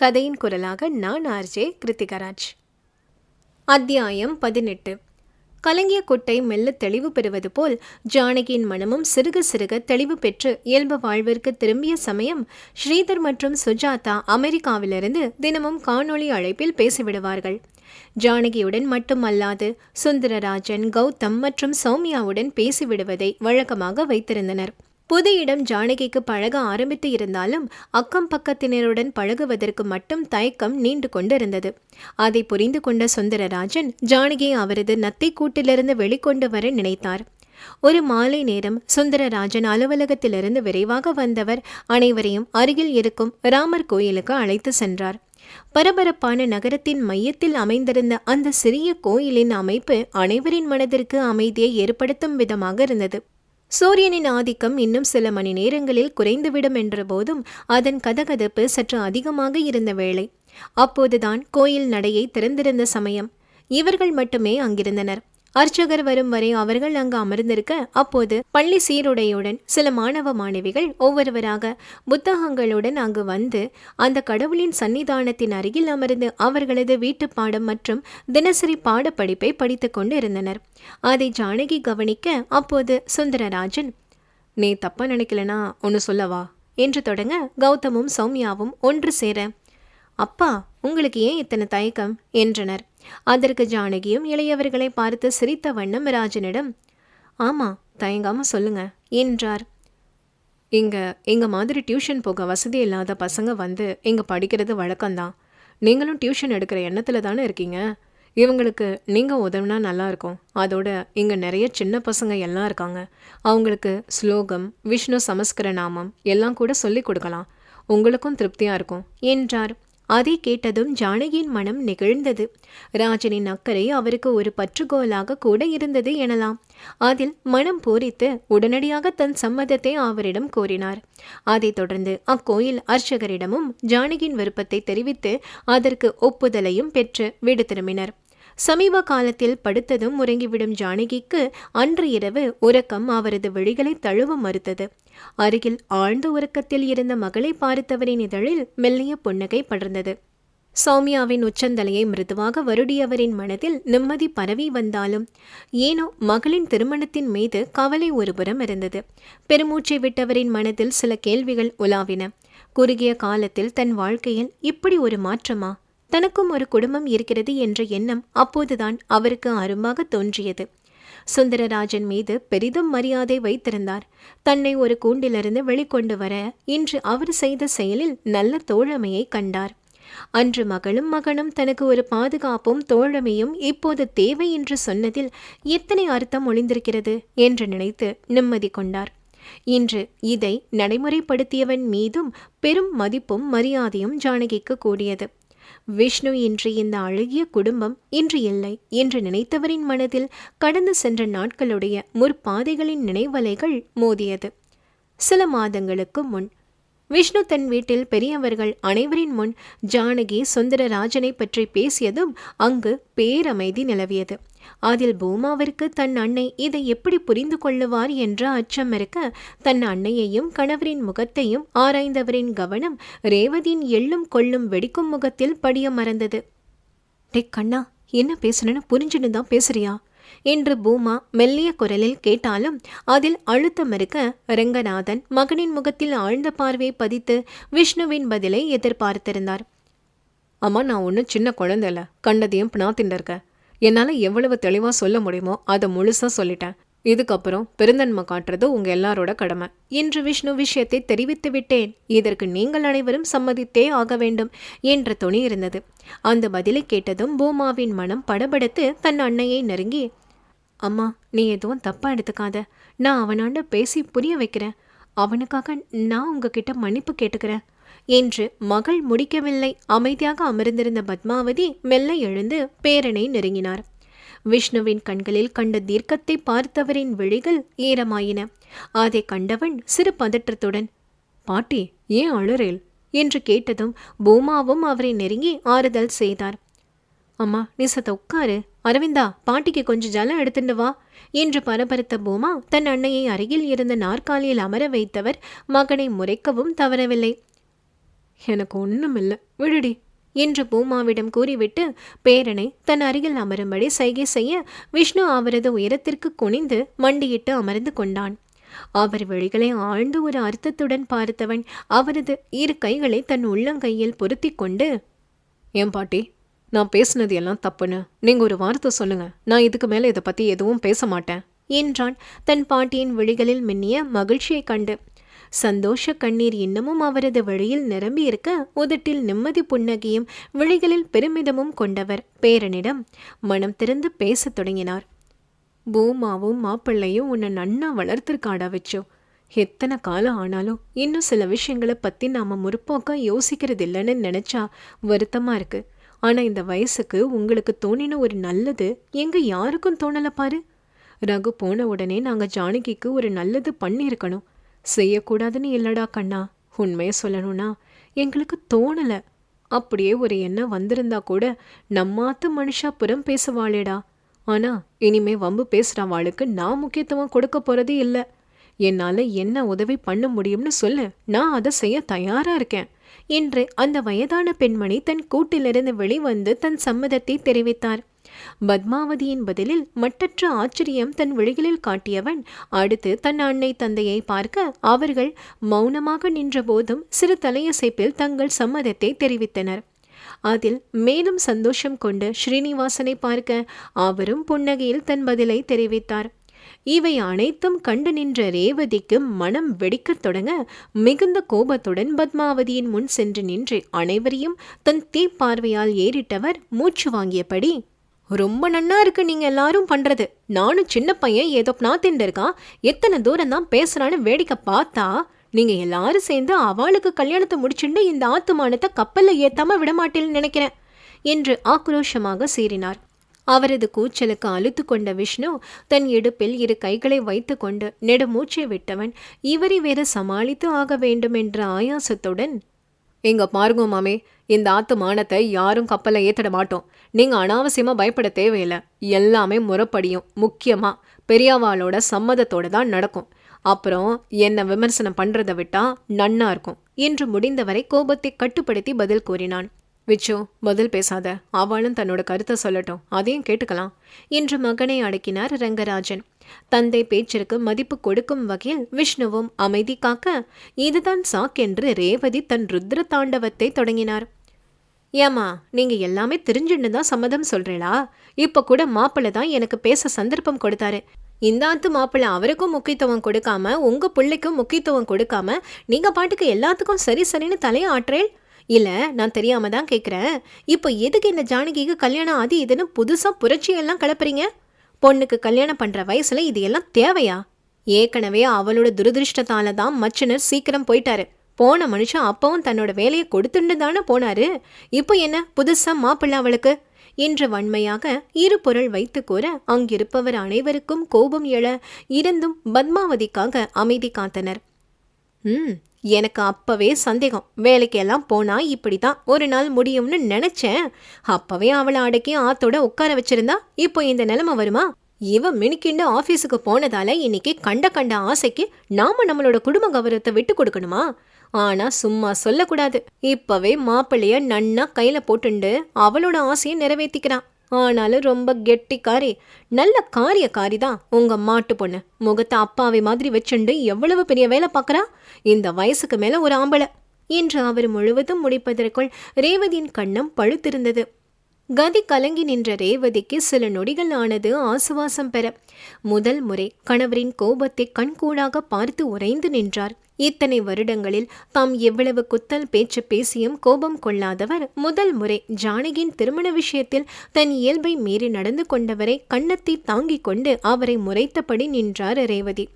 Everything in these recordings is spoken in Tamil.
கதையின் குரலாக நான் ஆர்ஜே கிருத்திகராஜ் அத்தியாயம் பதினெட்டு. கலங்கிய கொட்டை மெல்ல தெளிவு பெறுவது போல் ஜானகியின் மனமும் சிறுக சிறுக தெளிவு பெற்று இயல்பு வாழ்விற்கு திரும்பிய சமயம் ஸ்ரீதர் மற்றும் சுஜாதா அமெரிக்காவிலிருந்து தினமும் காணொளி அழைப்பில் பேசிவிடுவார்கள். ஜானகியுடன் மட்டுமல்லாது சுந்தரராஜன் கௌதம் மற்றும் சௌமியாவுடன் பேசிவிடுவதை வழக்கமாக வைத்திருந்தனர். புது இடம் ஜானகிக்கு பழக ஆரம்பித்து இருந்தாலும் அக்கம் பக்கத்தினருடன் பழகுவதற்கு மட்டும் தயக்கம் நீண்டு கொண்டிருந்தது. அதை புரிந்து கொண்ட சுந்தரராஜன் ஜானகியை அவரது நத்தை கூட்டிலிருந்து வெளிக்கொண்டு வர நினைத்தார். ஒரு மாலை நேரம் சுந்தரராஜன் அலுவலகத்திலிருந்து விரைவாக வந்தவர் அனைவரையும் அருகில் இருக்கும் ராமர் கோயிலுக்கு அழைத்து சென்றார். பரபரப்பான நகரத்தின் மையத்தில் அமைந்திருந்த அந்த சிறிய கோயிலின் அமைப்பு அனைவரின் மனதிற்கு அமைதியை ஏற்படுத்தும் விதமாக இருந்தது. சூரியனின் ஆதிக்கம் இன்னும் சில மணி நேரங்களில் குறைந்துவிடும் என்ற போதும் அதன் கதகதப்பு சற்று அதிகமாக இருந்த வேளை. அப்போதுதான் கோயில் நடையை திறந்திருந்த சமயம். இவர்கள் மட்டுமே அங்கிருந்தனர். அர்ச்சகர் வரும் வரை அவர்கள் அங்கு அமர்ந்திருக்க அப்போது பள்ளி சீருடையுடன் சில மாணவ மாணவிகள் ஒவ்வொருவராக புத்தகங்களுடன் அங்கு வந்து அந்த கடவுளின் சன்னிதானத்தின் அருகில் அமர்ந்து அவர்களது வீட்டு பாடம் மற்றும் தினசரி பாடப்படிப்பை படித்துக் கொண்டு இருந்தனர் அதை ஜானகி கவனிக்க அப்போது சுந்தரராஜன் நீ தப்பா நினைக்கலனா? ஒன்று சொல்லவா? என்று தொடங்க கௌதமும் சௌமியாவும் ஒன்று சேர அப்பா உங்களுக்கு ஏன் இத்தனை தயக்கம்? என்றனர். அதற்கு ஜானகியும் இளையவர்களை பார்த்து சிரித்த வண்ணம் ராஜனிடம் ஆமாம் தயங்காம சொல்லுங்க என்றார். இங்கே எங்கள் மாதிரி டியூஷன் போக வசதி இல்லாத பசங்க வந்து இங்கே படிக்கிறது வழக்கம்தான். நீங்களும் டியூஷன் எடுக்கிற எண்ணத்தில் தானே இருக்கீங்க. இவங்களுக்கு நீங்கள் உதவுனா நல்லாயிருக்கும் அதோட இங்கே நிறைய சின்ன பசங்க எல்லாம் இருக்காங்க. அவங்களுக்கு ஸ்லோகம் விஷ்ணு சமஸ்கர நாமம் எல்லாம் கூட சொல்லிக் கொடுக்கலாம். உங்களுக்கும் திருப்தியாக இருக்கும் என்றார். அதை கேட்டதும் ஜானகியின் மனம் நெகிழ்ந்தது. ராஜனின் அக்கறை அவருக்கு ஒரு பற்றுகோலாக கூட இருந்தது எனலாம். அதில் மனம் பூரித்து உடனடியாக தன் சம்மதத்தை அவரிடம் கோரினார். அதைத் தொடர்ந்து அக்கோயில் அர்ச்சகரிடமும் ஜானகியின் விருப்பத்தை தெரிவித்து அதற்கு ஒப்புதலையும் பெற்று வீடு திரும்பினர் சமீப காலத்தில் படுத்ததும் உறங்கிவிடும் ஜானகிக்கு அன்று இரவு உறக்கம் அவரது விழிகளை தழுவ மறுத்தது. அருகில் ஆழ்ந்த உறக்கத்தில் இருந்த மகளை பார்த்தவரின் இதழில் மெல்லிய புன்னகை படர்ந்தது. சௌமியாவின் உச்சந்தலையை மிருதுவாக வருடியவரின் மனதில் நிம்மதி பரவி வந்தாலும் ஏனோ மகளின் திருமணத்தின் மீது கவலை ஒருபுறம் இருந்தது. பெருமூச்சை விட்டவரின் மனதில் சில கேள்விகள் உலாவின. குறுகிய காலத்தில் தன் வாழ்க்கையில் இப்படி ஒரு மாற்றமா? தனக்கும் ஒரு குடும்பம் இருக்கிறது என்ற எண்ணம் அப்போதுதான் அவருக்கு அரும்பாக தோன்றியது. சுந்தரராஜன் மீது பெரிதும் மரியாதை வைத்திருந்தார். தன்னை ஒரு கூண்டிலிருந்து வெளிக்கொண்டு வர இன்று அவர் செய்த செயலில் நல்ல தோழமையை கண்டார். அன்று மகளும் மகனும் தனக்கு ஒரு பாதுகாப்பும் தோழமையும் இப்போது தேவை என்று சொன்னதில் எத்தனை அர்த்தம் ஒளிந்திருக்கிறது என்று நினைத்து நிம்மதி கொண்டார். இன்று இதை நடைமுறைப்படுத்தியவன் மீதும் பெரும் மதிப்பும் மரியாதையும் ஜானகிக்கு கூடியது. விஷ்ணு இன்று இந்த அழகிய குடும்பம் இன்று இல்லை என்று நினைத்தவரின் மனதில் கடந்து சென்ற நாட்களுடைய முற்பாதைகளின் நினைவலைகள் மோதியது. சில மாதங்களுக்கு முன் விஷ்ணு தன் வீட்டில் பெரியவர்கள் அனைவரின் முன் ஜானகி சுந்தரராஜனை பற்றி பேசியதும் அங்கு பேரமைதி நிலவியது. அதில் பூமாவிற்கு தன் அன்னை இதை எப்படி புரிந்து கொள்ளுவார் என்ற அச்சம் இருக்க தன் அன்னையையும் கணவரின் முகத்தையும் ஆராய்ந்தவரின் கவனம் ரேவதியின் எள்ளும் கொள்ளும் வெடிக்கும் முகத்தில் படிய மறந்தது. டே கண்ணா என்ன பேசணும்னு புரிஞ்சுன்னு தான் பேசுறியா? என்று பூமா மெல்லிய குரலில் கேட்டாலும் அதில் அழுத்தம் இருக்க ரங்கநாதன் மகனின் முகத்தில் ஆழ்ந்த பார்வை பதித்து விஷ்ணுவின் பதிலை எதிர்பார்த்திருந்தார். அம்மா நான் ஒன்றும் சின்ன குழந்தை இல்லை கண்டதையும் பினாத்தின் இருக்கேன். என்னால் எவ்வளவு தெளிவாக சொல்ல முடியுமோ அதை முழுசாக சொல்லிட்டேன். இதுக்கப்புறம் பெருந்தன்மை காட்டுறது உங்க எல்லாரோட கடமை. இன்று விஷ்ணு விஷயத்தை தெரிவித்து விட்டேன். இதற்கு நீங்கள் அனைவரும் சம்மதித்தே ஆக வேண்டும் என்ற துணி இருந்தது. அந்த பதிலை கேட்டதும் பூமாவின் மனம் படபடுத்து தன் அன்னையை நெருங்கி அம்மா நீ எதுவும் தப்பா எடுத்துக்காத. நான் அவனாண்ட பேசி புரிய வைக்கிறேன். அவனுக்காக நான் உங்ககிட்ட மன்னிப்பு கேட்டுக்கிறேன். என்று மகள் முடிக்கவில்லை. அமைதியாக அமர்ந்திருந்த பத்மாவதி மெல்ல எழுந்து பேரனை நெருங்கினார். விஷ்ணுவின் கண்களில் கண்ட தீர்க்கத்தை பார்த்தவரின் விழிகள் ஈரமாயின. அதை கண்டவன் சிறு பதற்றத்துடன் பாட்டி ஏன் அழுறேல்? என்று கேட்டதும் பூமாவும் அவரை நெருங்கி ஆறுதல் செய்தார். அம்மா நீ சத்த உட்காரு. அரவிந்தா பாட்டிக்கு கொஞ்சம் ஜலம் எடுத்துட்டு வா. என்று பரபரத்த பூமா தன் அன்னையை அருகில் இருந்த நாற்காலியில் அமர வைத்தவர் மகனை முறைக்கவும் தவறவில்லை. எனக்கு ஒன்றுமில்லை விடுடி என்று பூமாவிடம் கூறிவிட்டு பேரனை தன் அருகில் அமரும்படி சைகை செய்ய விஷ்ணு அவரது உயரத்திற்கு குனிந்து மண்டியிட்டு அமர்ந்து கொண்டான். அவர் வழிகளை ஆழ்ந்து ஒரு அர்த்தத்துடன் பார்த்தவன் அவரது இரு கைகளை தன் உள்ளங்கையில் பொருத்தி கொண்டு ஏன் பாட்டி நான் பேசுனது எல்லாம் தப்புன்னு? நீங்க ஒரு வார்த்தை சொல்லுங்க. நான் இதுக்கு மேலே இதை பத்தி எதுவும் பேச மாட்டேன் என்றான் தன் பாட்டியின் விழிகளில் மின்னிய மகிழ்ச்சியைக் கண்டு. சந்தோஷ கண்ணீர் இன்னமும் அவரது வழியில் நிரம்பி இருக்க உதட்டில் நிம்மதி புன்னகையும் விழிகளில் பெருமிதமும் கொண்டவர் பேரனிடம் மனம் திறந்து பேசத் தொடங்கினார். பூமாவும் மாப்பிள்ளையும் உன்னை நன்னா வளர்த்துருக்காடா வச்சோ. எத்தனை காலம் ஆனாலும் இன்னும் சில விஷயங்களை பற்றி நாம் முற்போக்கா யோசிக்கிறது இல்லைன்னு நினச்சா வருத்தமாக இருக்கு. ஆனால் இந்த வயசுக்கு உங்களுக்கு தோணின ஒரு நல்லது எங்க யாருக்கும் தோணலை பாரு. ரகு போன உடனே நாங்கள் ஜானகிக்கு ஒரு நல்லது பண்ணியிருக்கணும். செய்யக்கூடாதுன்னு இல்லடா கண்ணா. உண்மையை சொல்லணும்னா எங்களுக்கு தோணலை. அப்படியே ஒரு எண்ணம் வந்திருந்தா கூட நம்மாத்து மனுஷா புறம் பேசுவாளேடா. ஆனா இனிமே வம்பு பேசுகிறவாளுக்கு நான் முக்கியத்துவம் கொடுக்க போகிறதே இல்லை. என்னால என்ன உதவி பண்ண முடியும்னு சொல்லு. நான் அதை செய்ய தயாரா இருக்கேன். என்று அந்த வயதான பெண்மணி தன் கூட்டிலிருந்து வெளிவந்து தன் சம்மதத்தை தெரிவித்தார். பத்மாவதியின் பதிலில் மட்டற்ற ஆச்சரியம் தன் விழிகளில் காட்டியவன் அடுத்து தன் அன்னை தந்தையை பார்க்க அவர்கள் மௌனமாக நின்றபோதும் சிறு தலையசைப்பில் தங்கள் சம்மதத்தை தெரிவித்தனர். அதில் மேலும் சந்தோஷம் கொண்டு ஸ்ரீனிவாசனை பார்க்க அவரும் புன்னகையில் தன் பதிலை தெரிவித்தார். இவை அனைத்தும் கண்டு நின்ற ரேவதிக்கு மனம் வெடிக்கத் தொடங்க மிகுந்த கோபத்துடன் பத்மாவதியின் முன் சென்று நின்று அனைவரையும் தன் தீப்பார்வையால் ஏறிட்டவர் மூச்சு வாங்கியபடி ரொம்ப நன்னா இருக்கு நீங்க எல்லாரும் பண்றது. நானும் சின்ன பையன் ஏதோ நாத்தின் இருக்கான் எத்தனை தூரம் தான் பேசுறான்னு வேடிக்கை பார்த்தா நீங்க எல்லாரும் சேர்ந்து அவளுக்கு கல்யாணத்தை முடிச்சுட்டு இந்த ஆத்துமானத்தை கப்பல்ல ஏத்தாம விடமாட்டேன்னு நினைக்கிறேன் என்று ஆக்ரோஷமாக சீறினார். அவரது கூச்சலுக்கு அழுத்து கொண்ட விஷ்ணு தன் இடுப்பில் இரு கைகளை வைத்துக்கொண்டு நெடுமூச்சை விட்டவன் இவரை வேற சமாளித்து ஆக வேண்டும் என்ற ஆயாசத்துடன் எங்க பாருங்க மாமே இந்த ஆத்து மானத்தை யாரும் கப்பலை ஏத்திட மாட்டோம். நீங்கள் அனாவசியமாக பயப்பட தேவையில்லை. எல்லாமே முறப்படியும் முக்கியமாக பெரியாவாளோட சம்மதத்தோட தான் நடக்கும். அப்புறம் என்னை விமர்சனம் பண்றதை விட்டால் நன்னா இருக்கும். என்று முடிந்தவரை கோபத்தை கட்டுப்படுத்தி பதில் கூறினான். விச்சு பதில் பேசாத. அவளும் தன்னோட கருத்தை சொல்லட்டும். அதையும் கேட்டுக்கலாம். என்று மகனை அடக்கினார் ரங்கராஜன். தந்தை பேச்சிற்கு மதிப்பு கொடுக்கும் வகையில் விஷ்ணுவும் அமைதி காக்க இதுதான் சாக் என்று ரேவதி தன் ருத்ர தாண்டவத்தை தொடங்கினார். ஏமா நீங்க எல்லாமே தெரிஞ்சுன்னு தான் சம்மதம் சொல்றீங்களா இப்ப கூட மாப்பிள்ளை தான் எனக்கு பேச சந்தர்ப்பம் கொடுத்தாரு. இந்த ஆத்து மாப்பிள்ளை அவருக்கும் முக்கியத்துவம் கொடுக்காம உங்க பிள்ளைக்கும் முக்கியத்துவம் கொடுக்காம நீங்க பாட்டுக்கு எல்லாத்துக்கும் சரி சரின்னு தலையை ஆற்றேள் இல்லை நான் தெரியாம தான் கேட்குறேன் இப்போ எதுக்கு இந்த ஜானகிக்கு கல்யாணம் ஆதி இதுன்னு புதுசாக புரட்சியெல்லாம் கிளப்புறீங்க? பொண்ணுக்கு கல்யாணம் பண்ணுற வயசில் இது எல்லாம் தேவையா? ஏற்கனவே அவளோட துரதிருஷ்டத்தால தான் மச்சனர் சீக்கிரம் போயிட்டாரு. போன மனுஷன் அப்பவும் தன்னோட வேலையை கொடுத்துட்டு தானே போனாரு. இப்போ என்ன? புதுசா மாப்பிள்ள அவளுக்கு? என்ற வன்மையாக இரு பொருள் வைத்து கூற அங்கிருப்பவர் அனைவருக்கும் கோபம் எழ இருந்தும் பத்மாவதிக்காக அமைதி காத்தனர். ம் எனக்கு அப்பவே சந்தேகம். வேலைக்கெல்லாம் போனா இப்படிதான் ஒரு நாள் முடியும்னு நினைச்சேன். அப்பவே அவளை அடக்கி ஆத்தோட உட்கார வச்சிருந்தா இப்போ இந்த நிலைமை வருமா? இவ மினுக்கிண்டு ஆஃபீஸுக்கு போனதால இன்னைக்கு கண்ட கண்ட ஆசைக்கு நாம நம்மளோட குடும்ப கௌரவத்தை விட்டு கொடுக்கணுமா? ஆனா சும்மா சொல்லக்கூடாது. இப்பவே மாப்பிள்ளைய நன்னா கையில போட்டுண்டு அவளோட ஆசையை நிறைவேற்றிக்கிறான் ஆனாலும் ரொம்ப கெட்டிக்காரி நல்ல காரியக்காரி தான் உங்க மாட்டு பொண்ணு. முகத்தை அப்பாவை மாதிரி வச்சுண்டு எவ்வளவு பெரிய வேலை பார்க்குறா இந்த வயசுக்கு மேல ஒரு ஆம்பளை. என்று அவர் முழுவதும் முடிப்பதற்குள் ரேவதியின் கண்ணம் பழுத்திருந்தது. கதி கலங்கி நின்ற ரேவதிக்கு சில நொடிகள் ஆனது ஆசுவாசம் பெற. முதல் முறை கணவரின் கோபத்தை கண்கூடாக பார்த்து உறைந்து நின்றார். இத்தனை வருடங்களில் தாம் எவ்வளவு குத்தல் பேச்சு பேசியும் கோபம் கொள்ளாதவர். முதல் முறை ஜானகியின் திருமண விஷயத்தில் தன் இயல்பை மீறி நடந்து கொண்டவரை கன்னத்தை தாங்கிக் கொண்டு அவரை முறைத்தபடி நின்றார் ரேவதி.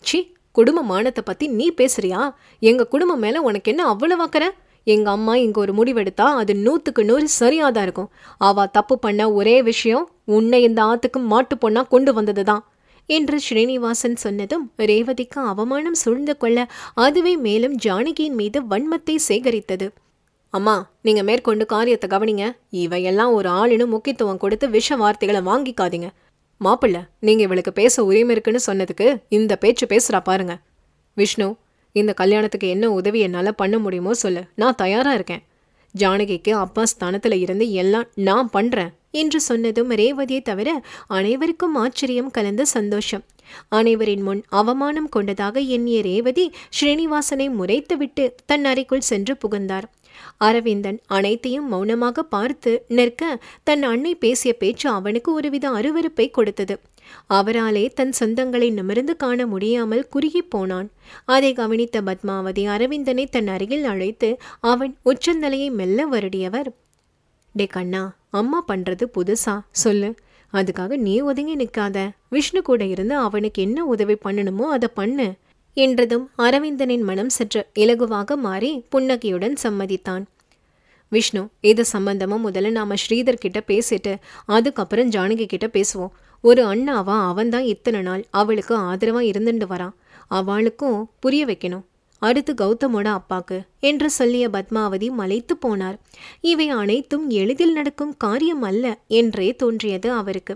சி குடும்ப மானத்தை பத்தி நீ பேசுறியா? எங்க குடும்பம் மேல உனக்கு என்ன அவ்வளவு அக்கறை? எங்கள் அம்மா இங்கே ஒரு முடிவெடுத்தா அது நூற்றுக்கு நூறு சரியாக தான் இருக்கும். அவள் தப்பு பண்ண ஒரே விஷயம் உன்னை இந்த ஆத்துக்கு மாட்டு பொண்ணா கொண்டு வந்ததுதான். என்று ஸ்ரீனிவாசன் சொன்னதும் ரேவதிக்கு அவமானம் சூழ்ந்து கொள்ள அதுவே மேலும் ஜானகியின் மீது வன்மத்தை சேகரித்தது. அம்மா நீங்கள் மேற்கொண்டு காரியத்தை கவனிங்க. இவையெல்லாம் ஒரு ஆளுன்னு முக்கியத்துவம் கொடுத்து விஷ வார்த்தைகளை வாங்கிக்காதீங்க. மாப்பிள்ள நீங்கள் இவளுக்கு பேச உரிமை இருக்குன்னு சொன்னதுக்கு இந்த பேச்சு பேசுகிறா பாருங்க. விஷ்ணு இந்த கல்யாணத்துக்கு என்ன உதவி என்னால் பண்ண முடியுமோ சொல்லு. நான் தயாராக இருக்கேன். ஜானகிக்கு அப்பா ஸ்தானத்தில் இருந்து எல்லாம் நான் பண்ணுறேன் என்று சொன்னதும் ரேவதியை தவிர அனைவருக்கும் ஆச்சரியம் கலந்த சந்தோஷம். அனைவரின் முன் அவமானம் கொண்டதாக எண்ணிய ரேவதி ஸ்ரீனிவாசனை முறைத்துவிட்டு தன் அறைக்குள் சென்று புகுந்தார். அரவிந்தன் அனைத்தையும் மௌனமாக பார்த்து நிற்க தன் அன்னை பேசிய பேச்சு அவனுக்கு ஒருவித அருவருப்பை கொடுத்தது. அவராலே தன் சொந்தங்களை நிமிர்ந்து காண முடியாமல் குறுகி போனான். அதை கவனித்த பத்மாவதி அரவிந்தனை தன் அருகில் அழைத்து அவன் உச்சந்தலையை மெல்ல வருடியவர். டே கண்ணா அம்மா பண்றது புதுசா. சொல்லு. அதுக்காக நீ ஒதுங்கி நிற்காத விஷ்ணு கூட இருந்து அவனுக்கு என்ன உதவி பண்ணணுமோ அதை பண்ணு. என்றதும் அரவிந்தனின் மனம் சற்று இலகுவாக மாறி புன்னகையுடன் சம்மதித்தான். விஷ்ணு இது சம்பந்தமும் முதல்ல நாம ஸ்ரீதர் கிட்ட பேசிட்டு அதுக்கப்புறம் ஜானகி கிட்ட பேசுவோம். ஒரு அண்ணாவா அவன்தான் இத்தனை நாள் அவளுக்கு ஆதரவா இருந்துட்டு வரான் அவளுக்கும் புரிய வைக்கணும். அடுத்து கௌதமோட அப்பாக்கு என்று சொல்லிய பத்மாவதி மலைத்து போனார். இவை அனைத்தும் எளிதில் நடக்கும் காரியம் அல்ல என்றே தோன்றியது அவருக்கு.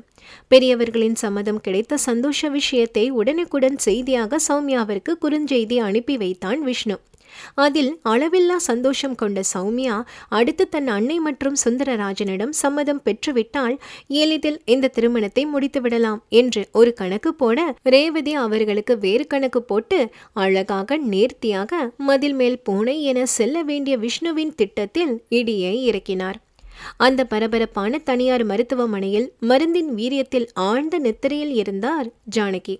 பெரியவர்களின் சம்மதம் கிடைத்த சந்தோஷ விஷயத்தை உடனுக்குடன் செய்தியாக சௌமியாவிற்கு குறுஞ்செய்தி அனுப்பி வைத்தான் விஷ்ணு. அதில் அளவில்லா சந்தோஷம் கொண்ட சௌமியா அடுத்து தன் அன்னை மற்றும் சுந்தரராஜனிடம் சம்மதம் பெற்றுவிட்டால் எளிதில் இந்த திருமணத்தை முடித்துவிடலாம் என்று ஒரு கணக்கு போட ரேவதி அவர்களுக்கு வேறு கணக்கு போட்டு அழகாக நேர்த்தியாக மதில் மேல் பூனை என செல்ல வேண்டிய விஷ்ணுவின் திட்டத்தில் இடியை இறக்கினார். அந்த பரபரப்பான தனியார் மருத்துவமனையில் மருந்தின் வீரியத்தில் ஆழ்ந்த நித்திரையில் இருந்தார் ஜானகி.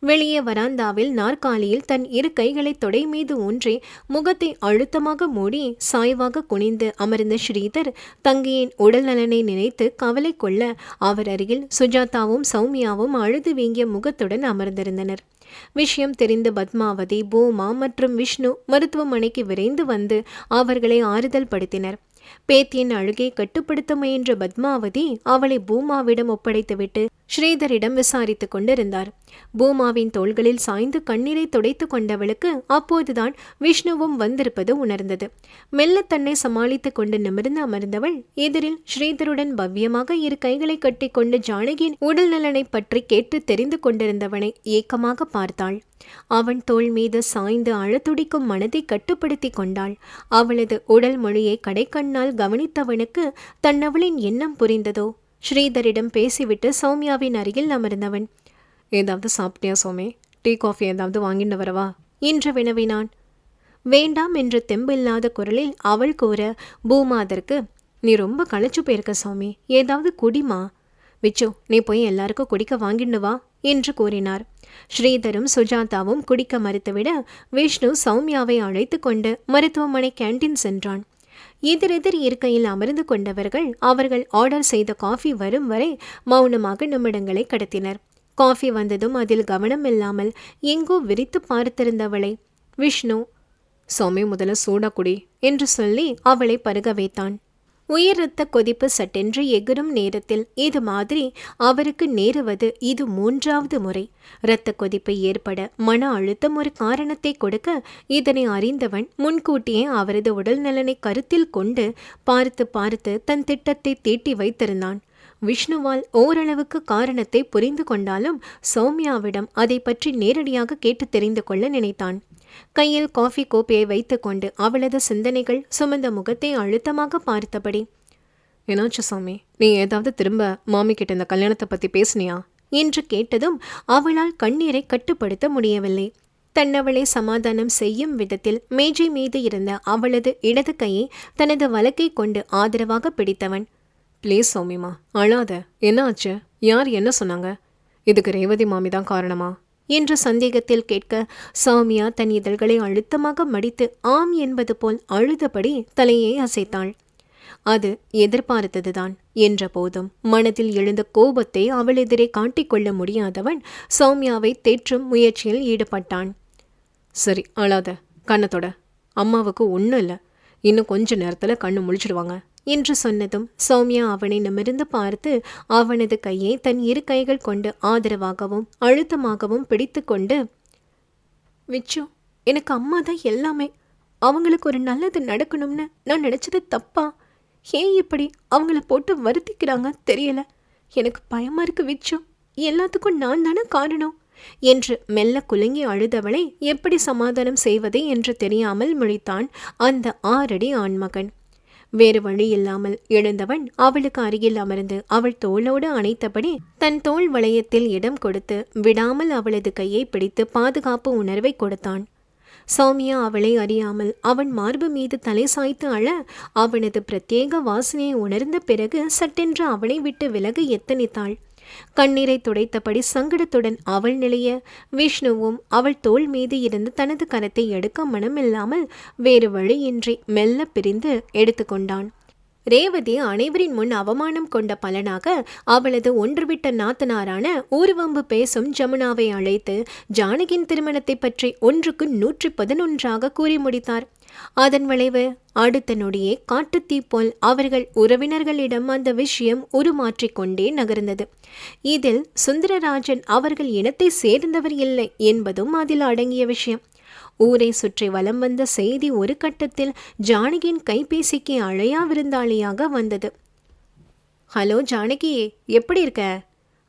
வெளியே வராந்தாவில் நாற்காலியில் தன் இரு கைகளை தொடை மீது ஊன்றி முகத்தை அழுத்தமாக மூடி சாய்வாக குனிந்து அமர்ந்த ஸ்ரீதர் தங்கியின் உடல் நலனை நினைத்து கவலை கொள்ள அவர் அருகில் சுஜாதாவும் சௌமியாவும் அழுது வீங்கிய முகத்துடன் அமர்ந்திருந்தனர். விஷயம் தெரிந்த பத்மாவதி பூமா மற்றும் விஷ்ணு மருத்துவமனைக்கு விரைந்து வந்து அவர்களை ஆறுதல் படுத்தினர். பேத்தியின் அழுகை கட்டுப்படுத்த முயன்ற பத்மாவதி அவளை பூமாவிடம் ஒப்படைத்துவிட்டு ஸ்ரீதரிடம் விசாரித்துக் கொண்டிருந்தார். பூமாவின் தோள்களில் சாய்ந்து கண்ணீரை துடைத்து கொண்டவளுக்கு அப்போதுதான் விஷ்ணுவும் வந்திருப்பது உணர்ந்தது. மெல்ல தன்னை சமாளித்துக் கொண்டு நிமிர்ந்து அமர்ந்தவள் எதிரில் ஸ்ரீதருடன் பவ்யமாக இரு கைகளை கட்டிக்கொண்டு ஜானகியின் உடல் நலனை பற்றி கேட்டு தெரிந்து கொண்டிருந்தவனை ஏக்கமாக பார்த்தாள். அவன் தோள் மீது சாய்ந்து அழத்துடிக்கும் மனதை கட்டுப்படுத்தி கொண்டாள். அவளது உடல் மொழியை கடைக்கண்ணால் கவனித்தவனுக்கு தன்னவளின் எண்ணம் புரிந்ததோ? ஸ்ரீதரிடம் பேசிவிட்டு சௌமியாவின் அருகில் அமர்ந்தவன். ஏதாவது சாப்பிட்டியா சோமே? டீ காஃபி ஏதாவது வாங்கிட்டு வரவா? என்று வினவினான். வேண்டாம் என்று தெம்பில்லாத குரலில் அவள் கூற பூமா அதற்கு நீ ரொம்ப களைச்சு போயிருக்க சாமி. ஏதாவது குடிமா? விச்சு நீ போய் எல்லாருக்கும் குடிக்க வாங்கிண்டு வா என்று கூறினார். ஸ்ரீதரும் சுஜாதாவும் குடிக்க மறுத்துவிட விஷ்ணு சௌமியாவை அழைத்து கொண்டு மருத்துவமனை கேண்டீன் சென்றான். எதிரெதிர் இருக்கையில் அமர்ந்து கொண்டவர்கள் அவர்கள் ஆர்டர் செய்த காஃபி வரும் வரை மௌனமாக நிமிடங்களை கடத்தினர். காஃபி வந்ததும் அதில் கவனம் இல்லாமல் எங்கோ விரித்து பார்த்திருந்தவளை விஷ்ணு சுவாமி முதல்ல சூடா என்று சொல்லி அவளை பருக வைத்தான். உயிர் இரத்த கொதிப்பு சட்டென்று எகிரும் நேரத்தில் இது மாதிரி அவருக்கு நேருவது இது மூன்றாவது முறை. இரத்த கொதிப்பு ஏற்பட மன அழுத்தம் ஒரு காரணத்தை கொடுக்க இதனை அறிந்தவன் முன்கூட்டியே அவரது உடல் நலனை கருத்தில் கொண்டு பார்த்து பார்த்து தன் திட்டத்தை தீட்டி வைத்திருந்தான். விஷ்ணுவால் ஓரளவுக்கு காரணத்தை புரிந்து கொண்டாலும் சௌமியாவிடம் அதை பற்றி நேரடியாக கேட்டு தெரிந்து கொள்ள நினைத்தான். கையில் காஃபி கோப்பையை வைத்துக்கொண்டு அவளது சிந்தனைகள் சுமந்த முகத்தை அழுத்தமாக பார்த்தபடி என்னாச்சு சாமி? நீ ஏதாவது திரும்ப மாமி கிட்ட இந்த கல்யாணத்தை பத்தி பேசுனியா? என்று கேட்டதும் அவளால் கண்ணீரை கட்டுப்படுத்த முடியவில்லை. தன்னவளை சமாதானம் செய்யும் விதத்தில் மேஜை மீது இருந்த அவளது இடது கையை தனது வழக்கை கொண்டு ஆதரவாக பிடித்தவன். ப்ளீஸ் சௌமிமா அழாத என்ன ஆச்சு? யார் என்ன சொன்னாங்க? இதுக்கு ரேவதி மாமி தான் காரணமா? என்று சந்தேகத்தில் கேட்க சௌமியா தன் இதழ்களை அழுத்தமாக மடித்து ஆம் என்பது போல் அழுதபடி தலையை அசைத்தாள். அது எதிர்பார்த்ததுதான் என்ற போதும் மனதில் எழுந்த கோபத்தை அவள் எதிரே காட்டிக்கொள்ள முடியாதவன் சௌமியாவை தேற்றும் முயற்சியில் ஈடுபட்டான். சரி அழாத கண்ணத்தோட அம்மாவுக்கு ஒன்றும் இல்லை. இன்னும் கொஞ்ச நேரத்தில் கண்ணு முழிச்சிடுவாங்க என்று சொன்னதும் சௌமியா அவனை நிமிர்ந்து பார்த்து அவனது கையை தன் இரு கைகள் கொண்டு ஆதரவாகவும் அழுத்தமாகவும் பிடித்து கொண்டு விச்சு எனக்கு அம்மா தான் எல்லாமே. அவங்களுக்கு ஒரு நல்லது நடக்கணும்னு நான் நினச்சது தப்பா? ஏன் இப்படி அவங்கள போட்டு வருத்திக்கிறாங்க தெரியல. எனக்கு பயமா இருக்கு விச்சு. எல்லாத்துக்கும் நான் தானே காரணம்? என்று மெல்ல குலுங்கி அழுதவளை எப்படி சமாதானம் செய்வது என்று தெரியாமல் முழித்தான் அந்த ஆறடி ஆண்மகன். வேறு வழி இல்லாமல் எழுந்தவன் அவளுக்கு அருகில் அமர்ந்து அவள் தோளோடு அணைத்தபடி தன் தோள் வளையத்தில் இடம் கொடுத்து விடாமல் அவளது கையை பிடித்து பாதுகாப்பு உணர்வை கொடுத்தான். சௌமியா அவளை அறியாமல் அவன் மார்பு மீது தலை சாய்த்து அழ அவனது பிரத்யேக வாசனையை உணர்ந்த பிறகு சட்டென்று அவனை விட்டு விலக எத்தனித்தாள். கண்ணீரை துடைத்தபடி சங்கடத்துடன் அவள் நிலைய. விஷ்ணுவும் அவள் தோள் மீது இருந்து தனது கரத்தை எடுக்க மனமில்லாமல் வேறு வழியின்றி மெல்ல பிரிந்து எடுத்துக்கொண்டான். ரேவதி அனைவரின் முன் அவமானம் கொண்ட பலனாக அவளது ஒன்றுவிட்ட நாத்தனாரான ஊர்வம்பு பேசும் ஜமுனாவை அழைத்து ஜானகியின் திருமணத்தை பற்றி ஒன்றுக்கு நூற்றி பதினொன்றாக கூறி முடித்தார். அதன் விளைவு அடுத்த நொடியே காட்டுத்தீ போல் அவர்கள் உறவினர்களிடம் அந்த விஷயம் உருமாற்றிக்கொண்டே நகர்ந்தது. இதில் சுந்தரராஜன் அவர்கள் இனத்தை சேர்ந்தவர் இல்லை என்பதும் அதில் அடங்கிய விஷயம். ஊரை சுற்றி வலம் வந்த செய்தி ஒரு கட்டத்தில் ஜானகியின் கைபேசிக்கு அழையா விருந்தாளியாக வந்தது. ஹலோ ஜானகி எப்படி இருக்க?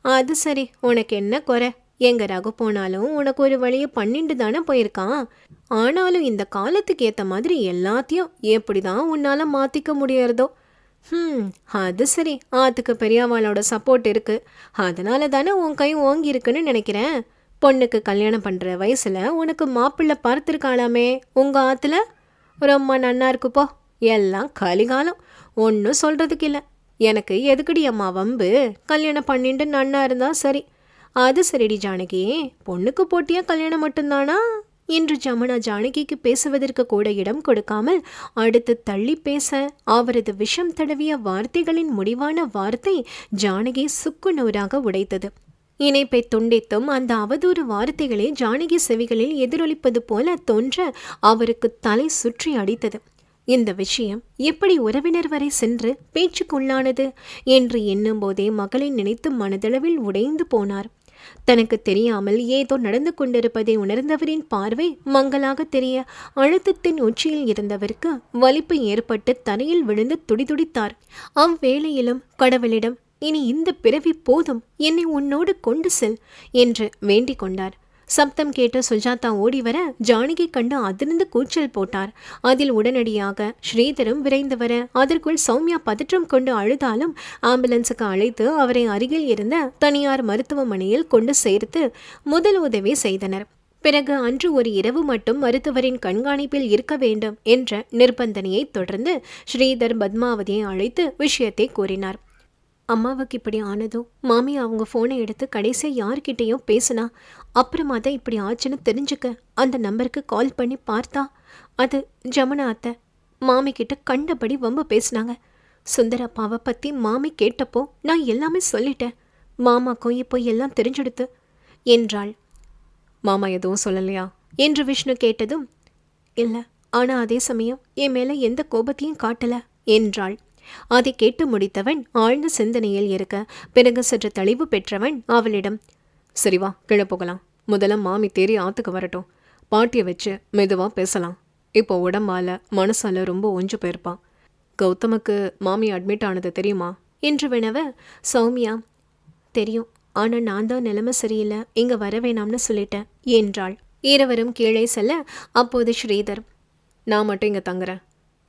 அது சரி உனக்கு என்ன குறை? எங்க ரகு போனாலும் உனக்கு ஒரு வழியை பண்ணிட்டு தானே போயிருக்கான். ஆனாலும் இந்த காலத்துக்கு ஏற்ற மாதிரி எல்லாத்தையும் எப்படி தான் உன்னால் மாற்றிக்க முடியறதோ? ம் அது சரி. ஆத்துக்கு பெரியவாளோட சப்போர்ட் இருக்குது அதனால தானே உன் கை ஓங்கி இருக்குன்னு நினைக்கிறேன். பொண்ணுக்கு கல்யாணம் பண்ணுற வயசில் உனக்கு மாப்பிள்ளை பார்த்துருக்காளாமே? உங்கள் ஆற்றுல ரொம்ப நன்னா இருக்குப்போ எல்லாம் கலிகாலம். ஒன்றும் சொல்கிறதுக்கு இல்லை. எனக்கு எதுக்குடி அம்மா வம்பு? கல்யாணம் பண்ணிட்டு நன்னா இருந்தால் சரி. அது சரிடி ஜானகி. பொண்ணுக்கு போட்டியா கல்யாணம் மட்டும்தானா? என்று ஜமுனா ஜானகிக்கு பேசுவதற்கு கூட இடம் கொடுக்காமல் அடுத்து தள்ளி பேச அவரது விஷம் தடவிய வார்த்தைகளின் முடிவான வார்த்தை ஜானகி சுக்கு நூறாக உடைத்தது. இணைப்பை துண்டித்தும் அந்த அவதூறு வார்த்தைகளை ஜானகி செவிகளில் எதிரொலிப்பது போல தோன்ற அவருக்கு தலை சுற்றி அடித்தது. இந்த விஷயம் எப்படி உறவினர் வரை சென்று பேச்சுக்குள்ளானது என்று எண்ணும் போதே மகளை நினைத்து மனதளவில் உடைந்து போனார். தனக்கு தெரியாமல் ஏதோ நடந்து கொண்டிருப்பதை உணர்ந்தவரின் பார்வை மங்களாக தெரிய அழுத்தத்தின் உச்சியில் இருந்தவருக்கு வலிப்பு ஏற்பட்டு தரையில் விழுந்து துடிதுடித்தார். அவ்வேளையிலும் கடவுளிடம் இனி இந்த பிறவி போதும் என்னை உன்னோடு கொண்டு செல் என்று வேண்டிக் கொண்டார். சப்தம் கேட்ட சுஜாதா ஓடி வர ஜானகி கண்டு அதிர்ந்து கூச்சல் போட்டார். அதில் உடனடியாக ஸ்ரீதரும் விரைந்து வர அதற்குள் சௌமியா பதற்றம் கொண்டு அழுதாலும் ஆம்புலன்ஸுக்கு அழைத்து அவரை அருகில் இருந்த தனியார் மருத்துவமனையில் கொண்டு சேர்த்து முதல் உதவி செய்தனர். பிறகு அன்று ஒரு இரவு மட்டும் மருத்துவரின் கண்காணிப்பில் இருக்க வேண்டும் என்ற நிர்பந்தனையை தொடர்ந்து ஸ்ரீதர் பத்மாவதியை அழைத்து விஷயத்தை கூறினார். அம்மாவுக்கு இப்படி ஆனதும் மாமி அவங்க ஃபோனை எடுத்து கடைசியாக யார்கிட்டேயோ பேசினா அப்புறமா தான் இப்படி ஆச்சுன்னு தெரிஞ்சுக்க அந்த நம்பருக்கு கால் பண்ணி பார்த்தா அது ஜமுனா அத்தை மாமி கிட்ட கண்டபடி வம்பு பேசினாங்க. சுந்தரப்பாவை பற்றி மாமி கேட்டப்போ நான் எல்லாமே சொல்லிட்டேன். மாமாக்கும் இப்போ எல்லாம் தெரிஞ்சுடுத்து. என்றாள். மாமா எதுவும் சொல்லலையா? என்று விஷ்ணு கேட்டதும் இல்லை ஆனால் அதே சமயம் என் மேலே எந்த கோபத்தையும் காட்டல என்றாள். அதை கேட்டு முடித்தவன் ஆழ்ந்த சிந்தனையில் இருக்க பிறகு சற்று தெளிவு பெற்றவன் அவளிடம் சரிவா வா போகலாம். முதல்ல மாமி தேறி ஆத்துக்கு வரட்டும். பாட்டியை வச்சு மெதுவாக பேசலாம். இப்போ உடம்பால மனசால ரொம்ப ஒஞ்சு போயிருப்பான் கௌதமுக்கு மாமி அட்மிட் ஆனது தெரியுமா? என்று வினவ சௌமியா தெரியும். ஆனால் நான் தான் நிலைமை சரியில்லை. இங்கே வர வேணாம்னு சொல்லிட்டேன் என்றாள். இருவரும் கீழே செல்ல அப்போது ஸ்ரீதர் நான் மட்டும் இங்கே தங்குறேன்.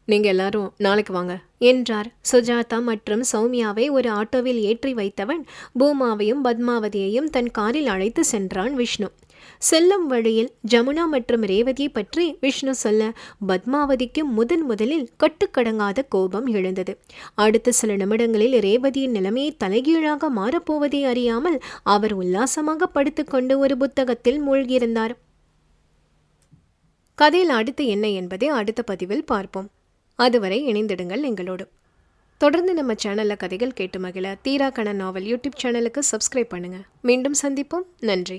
நீங்கள் எல்லாரும் நாளைக்கு வாங்க. என்றார். சுஜாதா மற்றும் சௌமியாவை ஒரு ஆட்டோவில் ஏற்றி வைத்தவன் பூமாவையும் பத்மாவதியையும் தன் காரில் அழைத்து சென்றான் விஷ்ணு. செல்லும் வழியில் ஜமுனா மற்றும் ரேவதியை பற்றி விஷ்ணு சொல்ல பத்மாவதிக்கு முதன் முதலில் கட்டுக்கடங்காத கோபம் எழுந்தது. அடுத்த சில நிமிடங்களில் ரேவதியின் நிலைமையை தலைகீழாக மாறப்போவதை அறியாமல் அவர் உல்லாசமாக படுத்துக்கொண்டு ஒரு புத்தகத்தில் மூழ்கியிருந்தார். கதையில் அடுத்து என்ன என்பதை அடுத்த பதிவில் பார்ப்போம். அதுவரை இணைந்திடுங்கள் எங்களோடு. தொடர்ந்து நம்ம சேனலில் கதைகள் கேட்டு மகிழ தீரா கண நாவல் யூடியூப் சேனலுக்கு சப்ஸ்கிரைப் பண்ணுங்கள் மீண்டும் சந்திப்போம். நன்றி.